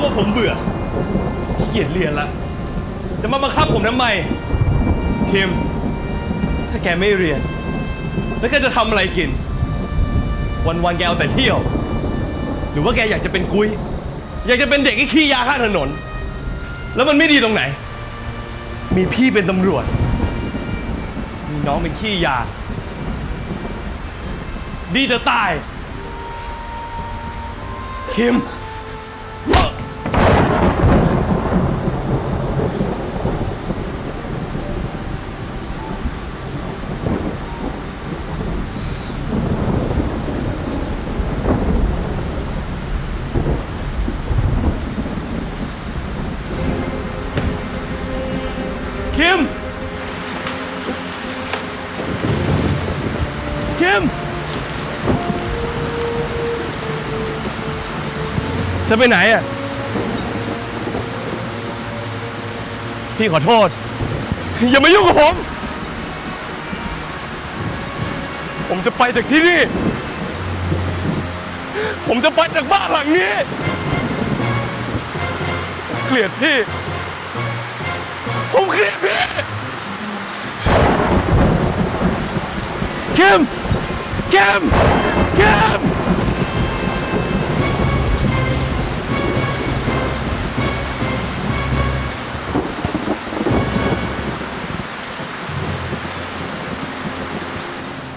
ะว่าผมเบื่อขี้เกียจเรียนละ จะมาบังคับผมทำไมคิมถ้าแกไม่เรียน แล้วแกจะทำอะไรกิน วันๆแกเอาแต่เที่ยว หรือว่าแกอยากจะเป็นกุ้ย อยากจะเป็นเด็กที่ขี้ยาข้างถนน แล้วมันไม่ดีตรงไหน มีพี่เป็นตำรวจ มีน้องเป็นขี้ยา ดีจะตาย คิมเอ่อ คิม คิม จะไปไหนอะ พี่ขอโทษ อย่ามายุ่งกับผม ผมจะไปจากที่นี่ ผมจะไปจากบ้านหลังนี้ เกลียดพี่ ผมเกลียดพี่เข้มเข้มเข้ม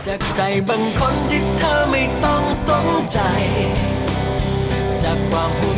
จากใครบางคนที่เธอไม่ต้องสนใจ จากความ